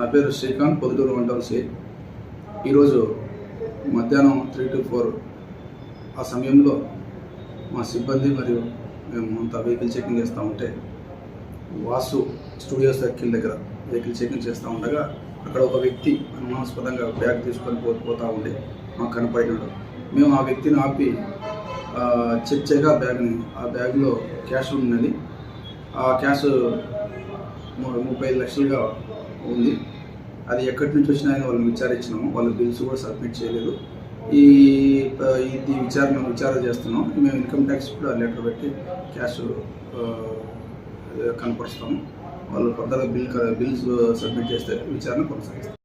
నా పేరు శ్రీకాంత్ పొద్దుటూరు వంటలు సి. ఈరోజు మధ్యాహ్నం త్రీ టు ఫోర్ ఆ సమయంలో మా సిబ్బంది మరియు మేము అంతా వెహికల్ చెకింగ్ చేస్తూ ఉంటే వాసు స్టూడియో సర్కిల్ దగ్గర వెహికల్ చెకింగ్ చేస్తూ ఉండగా అక్కడ ఒక వ్యక్తి అనుమానాస్పదంగా బ్యాగ్ తీసుకొని పో పోతూ ఉండి మాకు కనపడినాడు. మేము ఆ వ్యక్తిని ఆపి చెక్ చేయగా బ్యాగ్ని ఆ బ్యాగ్లో క్యాష్ ఉన్నది. ఆ క్యాష్ ముప్పై లక్షలుగా ఉంది. అది ఎక్కడి నుంచి వచ్చినాయని వాళ్ళని విచారించినాము. వాళ్ళు బిల్స్ కూడా సబ్మిట్ చేయలేదు. ఈ ఇది విచారణ విచారణ చేస్తున్నాం. మేము ఇన్కమ్ ట్యాక్స్ కూడా లెటర్ పెట్టి క్యాష్ కనపరుస్తాము. వాళ్ళు ఫర్దర్గా బిల్ బిల్స్ సబ్మిట్ చేస్తే విచారణ కొనసాగిస్తాం.